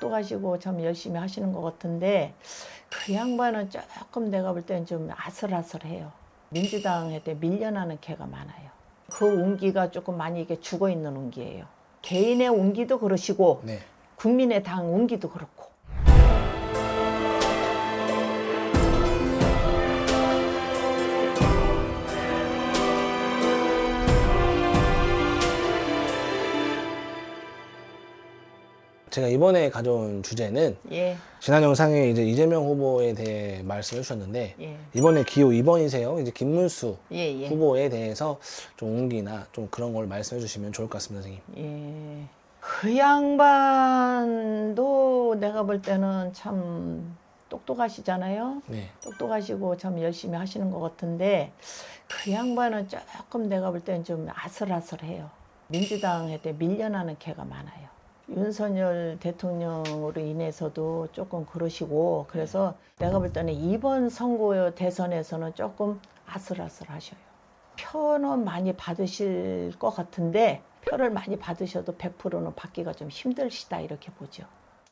똑똑하시고 참 열심히 하시는 것 같은데 그 양반은 조금 내가 볼 때는 좀 아슬아슬해요. 민주당에 때 밀려나는 개가 많아요. 그 운기가 조금 많이 이게 죽어 있는 운기예요. 개인의 운기도 그러시고 네. 국민의 당 운기도 그렇고. 제가 이번에 가져온 주제는 예, 지난 영상에 이제 이재명 후보에 대해 말씀해 주셨는데 예, 이번에 기호 2번이세요. 이제 김문수 예, 예. 후보에 대해서 좀 옹기나 좀 그런 걸 말씀해 주시면 좋을 것 같습니다, 선생님. 예. 그 양반도 내가 볼 때는 참 똑똑하시잖아요. 네. 똑똑하시고 참 열심히 하시는 것 같은데 그 양반은 조금 내가 볼 때는 좀 아슬아슬해요. 민주당에 때 밀려나는 개가 많아요. 윤석열 대통령으로 인해서도 조금 그러시고 그래서 내가 볼 때는 이번 선거 대선에서는 조금 아슬아슬하셔요. 표는 많이 받으실 것 같은데 표를 많이 받으셔도 100%는 받기가 좀 힘들시다 이렇게 보죠.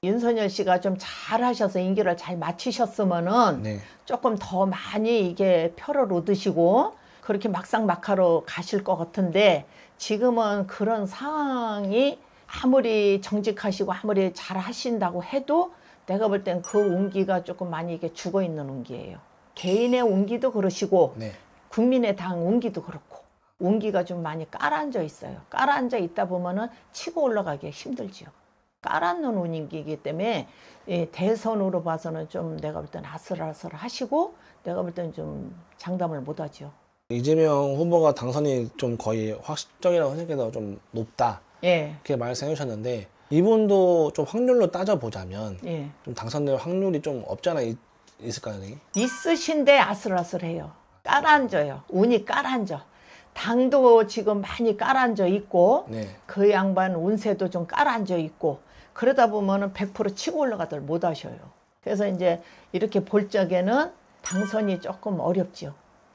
윤석열 씨가 좀 잘하셔서 인기를 잘 맞추셨으면은 네. 조금 더 많이 이게 표를 얻으시고 그렇게 막상 막하로 가실 것 같은데 지금은 그런 상황이 아무리 정직하시고 아무리 잘 하신다고 해도 내가 볼 땐그 운기가 조금 많이 이게 죽어 있는 운기예요. 개인의 운기도 그러시고 네. 국민의 당 운기도 그렇고 운기가 좀 많이 깔아앉아 있어요. 깔아앉아 있다 보면은 치고 올라가기 힘들지요. 깔아앉는 운기이기 때문에 이 대선으로 봐서는 좀 내가 볼 때는 아슬아슬 하시고 내가 볼 때는 좀 장담을 못 하죠. 이재명 후보가 당선이 좀 거의 확정이라고 생각해도 좀 높다. 예, 이렇게 말씀해 주셨는데 이분도 좀 확률로 따져 보자면 예. 좀 당선될 확률이 좀 없잖아 있, 있을까요, 선생님? 있으신데 아슬아슬해요. 깔아앉아요. 운이 깔아앉아. 당도 지금 많이 깔아앉아 있고 네. 그 양반 운세도 좀 깔아앉아 있고 그러다 보면은 100% 치고 올라가들 못 하셔요. 그래서 이제 이렇게 볼 적에는 당선이 조금 어렵죠.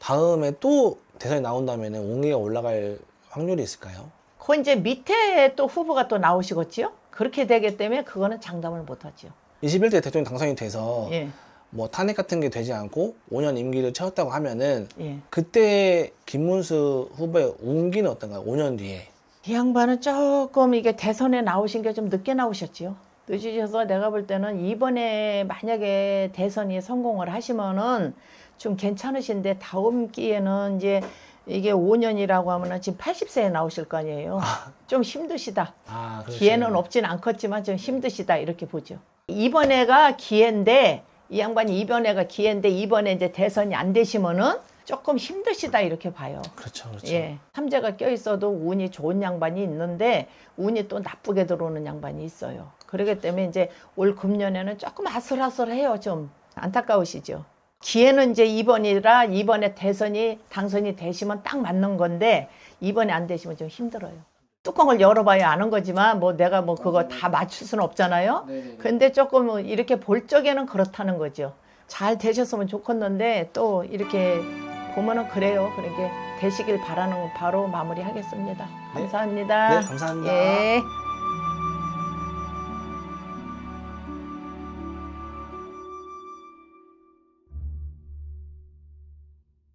다음에 또 대선이 나온다면 옹기가 올라갈 확률이 있을까요? 그 이제 밑에 또 후보가 또 나오시겠지요? 그렇게 되기 때문에 그거는 장담을 못 하죠. 21대 대통령 당선이 돼서 예, 뭐 탄핵 같은 게 되지 않고 5년 임기를 채웠다고 하면은 예. 그때 김문수 후보의 운기는 어떤가요? 5년 뒤에. 이 양반은 조금 이게 대선에 나오신 게 좀 늦게 나오셨지요. 늦으셔서 내가 볼 때는 이번에 만약에 대선이 성공을 하시면은 좀 괜찮으신데 다음 기회는 이제 이게 5년이라고 하면은 지금 80세에 나오실 거 아니에요. 좀 힘드시다. 아. 기회는 없진 않겠지만 좀 힘드시다 이렇게 보죠. 이번에가 기회인데 이 양반이 이번에가 기회인데 이번에 이제 대선이 안 되시면은 조금 힘드시다 이렇게 봐요. 그렇죠, 그렇죠. 예. 삼재가 껴 있어도 운이 좋은 양반이 있는데 운이 또 나쁘게 들어오는 양반이 있어요. 그렇기 때문에 이제 올 금년에는 조금 아슬아슬해요. 좀 안타까우시죠. 기회는 이제 이번이라 이번에 대선이 당선이 되시면 딱 맞는 건데 이번에 안 되시면 좀 힘들어요. 뚜껑을 열어봐야 아는 거지만 뭐 내가 뭐 그거 다 맞출 수는 없잖아요. 근데 조금 이렇게 볼 적에는 그렇다는 거죠. 잘 되셨으면 좋겠는데 또 이렇게 보면은 그래요. 그렇게 되시길 바라는 바로 마무리하겠습니다. 감사합니다. 네, 감사합니다. 예.